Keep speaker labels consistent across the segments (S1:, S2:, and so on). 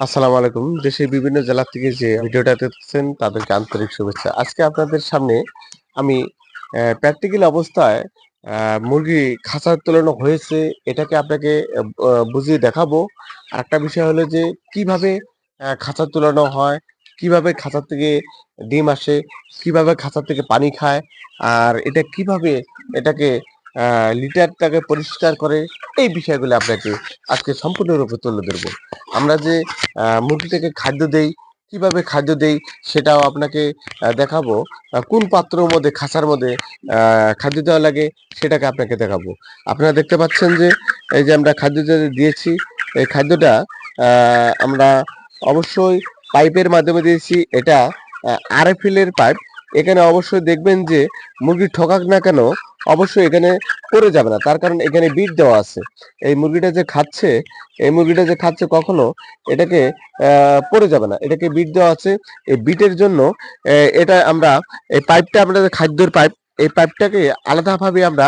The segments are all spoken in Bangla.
S1: আসসালামু আলাইকুম। দেশের বিভিন্ন জেলা থেকে যে ভিডিওটা দেখছেন তাদেরকে আন্তরিক শুভেচ্ছা। আজকে আপনাদের সামনে আমি প্র্যাকটিক্যাল অবস্থায় মুরগি খাঁচার তোলানো হয়েছে, এটাকে আপনাকে বুঝিয়ে দেখাবো। আর একটা বিষয় হলো যে, কীভাবে খাঁচার খাঁচা তোলানো হয়, কীভাবে খাঁচা থেকে ডিম আসে, কীভাবে খাঁচা থেকে পানি খায়, আর এটা কীভাবে এটাকে লিটারটাকে পরিষ্কার করে, এই বিষয়গুলো আপনাকে আজকে সম্পূর্ণরূপে তুলে ধরবো। আমরা যে মুরগিটাকে খাদ্য দেই, কীভাবে খাদ্য দেই সেটাও আপনাকে দেখাবো। কোন পাত্রের মধ্যে, খাঁচার মধ্যে খাদ্য দেওয়া লাগে সেটাকে আপনাকে দেখাবো। আপনারা দেখতে পাচ্ছেন যে, এই যে আমরা খাদ্য দিয়েছি, এই খাদ্যটা আমরা অবশ্যই পাইপের মাধ্যমে দিয়েছি। এটা আরএফএল এর পাইপ। এখানে অবশ্যই দেখবেন যে মুরগি ঠকাক না কেন, অবশ্যই এখানে পড়ে যাবে না। তার কারণ এখানে বিট দেওয়া আছে। এই মুরগিটা যে খাচ্ছে, এই মুরগিটা যে খাচ্ছে কখনো এটাকে পড়ে যাবে না। এটাকে বিট দেওয়া আছে। এই বিটের জন্য এটা আমরা, এই পাইপটা আমরা খাদ্যের পাইপ এই পাইপটাকে আলাদাভাবে আমরা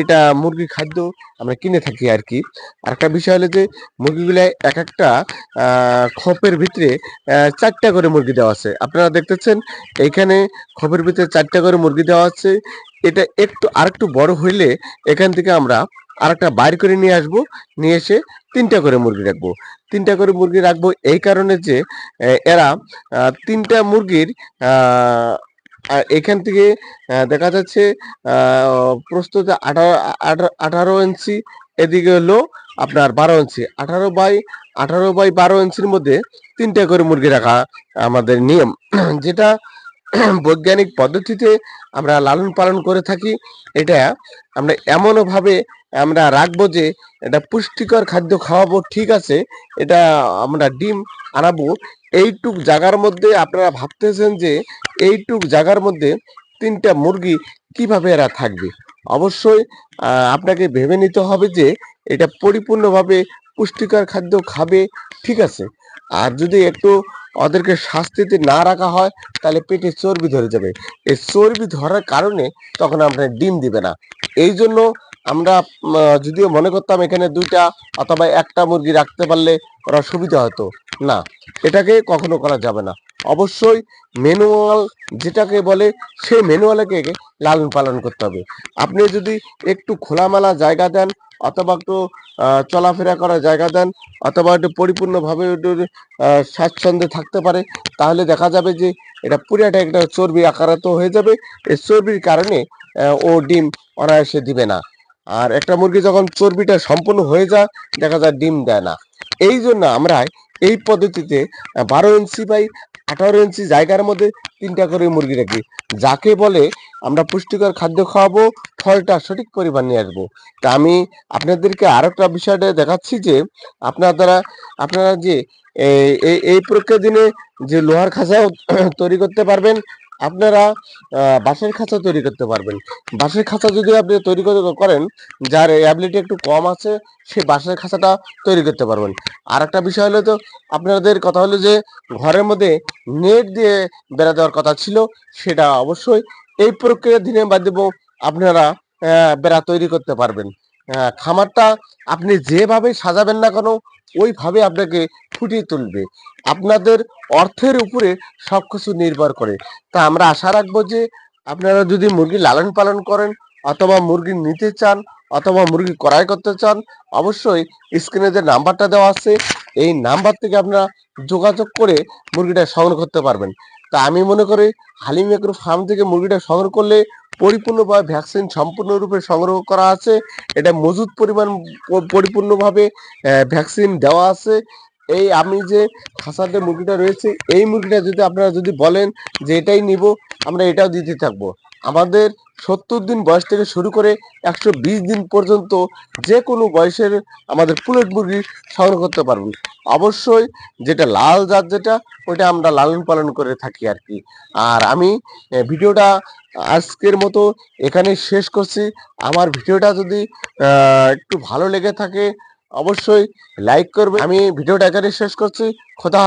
S1: এটা মুরগির খাদ্য আমরা কিনে থাকি আর কি। আরেকটা বিষয় হলো যে মুরগিগুলো এক একটা খোপের ভিতরে চারটা করে মুরগি দেওয়া আছে। আপনারা দেখতেছেন, এইখানে খোপের ভিতরে চারটা করে মুরগি দেওয়া আছে। এটা একটু আরেকটু বড় হইলে এখান থেকে আমরা আরেকটা বাইর করে নিয়ে আসব, নিয়ে এসে তিনটা করে মুরগি রাখব। তিনটা করে মুরগি রাখব এই কারণে যে এরা তিনটা মুরগির আর এখান থেকে দেখা যাচ্ছে প্রস্তুত আঠারো আঠা- আঠারো ইঞ্চি, এদিকে হলো আপনার বারো ইঞ্চি। আঠারো বাই আঠারো বাই বারো ইঞ্চির মধ্যে তিনটা করে মুরগি রাখা আমাদের নিয়ম। যেটা বৈজ্ঞানিক পদ্ধতিতে আমরা লালন পালন করে থাকি, এটা আমরা এমনও ভাবে আমরা রাখব যে এটা পুষ্টিকর খাদ্য খাওয়াবো, ঠিক আছে? এটা আমরা ডিম আনাবো। এইটুক জায়গার মধ্যে আপনারা ভাবতেছেন যে এইটুক জায়গার মধ্যে তিনটা মুরগি কীভাবে এরা থাকবে? অবশ্যই আপনাকে ভেবে নিতে হবে যে এটা পরিপূর্ণভাবে পুষ্টিকর খাদ্য খাবে, ঠিক আছে? আর যদি একটু ওদেরকে শাস্তিতে না রাখা হয়, তাহলে পেটে চর্বি ধরে যাবে। এই চর্বি ধরার কারণে তখন আপনার ডিম দিবে না। এই জন্য আমরা যদিও মনে করতাম এখানে দুইটা অথবা একটা মুরগি রাখতে পারলে ওরা সুবিধা হতো। না, এটাকে কখনো করা যাবে না। অবশ্যই ম্যানুয়াল যেটাকে বলে, সেই ম্যানুয়ালকে লালন পালন করতে হবে। আপনি যদি একটু খোলামেলা জায়গা দেন অথবা একটু চলাফেরা করার জায়গা দেন অথবা একটু পরিপূর্ণভাবে একটু স্বাচ্ছন্দ্যে থাকতে পারে, তাহলে দেখা যাবে যে এটা পুরাটা একটা চর্বি আকারে তো হয়ে যাবে। এই চর্বির কারণে ও ডিম অনায়াসে দিবে না। আর একটা মুরগি যখন চর্বিটা সম্পূর্ণ হয়ে যায়, দেখা যায় ডিম দেয় না। এই জন্য আমরা এই পদ্ধতিতে বারো ইঞ্চি বাই আঠারো ইঞ্চি জায়গার মধ্যে তিনটা করে মুরগি রাখি। যাকে বলে আমরা পুষ্টিকর খাদ্য খাওয়াবো, ফলটা সঠিক পরিমাণ নিয়ে আসব। তা আমি আপনাদেরকে আর একটা বিষয়টা দেখাচ্ছি যে, আপনারা আপনারা যে এই এই দিনে যে লোহার খাঁচাও তৈরি করতে পারবেন আপনারা বাঁশের খাঁচা তৈরি করতে পারবেন। বাঁশের খাঁচা যদি আপনি তৈরি করে- করেন, যার অ্যাবিলিটি একটু কম আছে, সে বাঁশের খাঁচাটা তৈরি করতে পারবেন। আর একটা বিষয় হলো তো, আপনাদের কথা হলো যে, ঘরের মধ্যে নেট দিয়ে বেড়া দেওয়ার কথা ছিল, সেটা অবশ্যই এই প্রক্রিয়ার দিনে বাদ দেবো আপনারা বেড়া তৈরি করতে পারবেন। খামারটা আপনি যেভাবে সাজাবেন না কেন ওইভাবে আপনাকে ফুটিয়ে তুলবে। আপনাদের অর্থের উপরে সব কিছু নির্ভর করে। তা আমরা আশা রাখব যে আপনারা যদি মুরগি লালন পালন করেন অথবা মুরগি নিতে চান অথবা মুরগি ক্রয় করতে চান, অবশ্যই স্ক্রিনে যে নাম্বারটা দেওয়া আছে, এই নাম্বার থেকে আপনারা যোগাযোগ করে মুরগিটা সংগ্রহ করতে পারবেন। তা আমি মনে করি হালিম এগ্রো ফার্ম থেকে মুরগিটা সংগ্রহ করলে পরিপূর্ণভাবে ভ্যাকসিন সম্পূর্ণরূপে সংগ্রহ করা আছে। এটা মজুদ পরিমাণ পরিপূর্ণভাবে ভ্যাকসিন দেওয়া আছে। এই আমি যে খাসাতে মুরগিটা রয়েছে, এই মুরগিটা যদি আপনারা যদি বলেন যে এটাই নিব, আমরা এটাও দিতে থাকব। আমাদের সত্তর দিন বয়স থেকে শুরু করে একশো বিশ দিন পর্যন্ত যে কোনো বয়সের আমাদের পুলেট মুরগি সংগ্রহ করতে পারবেন অবশ্যই যেটা লাল জাত যেটা ওটা আমরা লালন পালন করে থাকি আর কি। আর আমি ভিডিওটা আজকের মতো এখানে শেষ করছি। আমার ভিডিওটা যদি একটু ভালো লেগে থাকে, অবশ্যই লাইক করবে। আমি ভিডিওটা এখানে শেষ করছি। খোদা।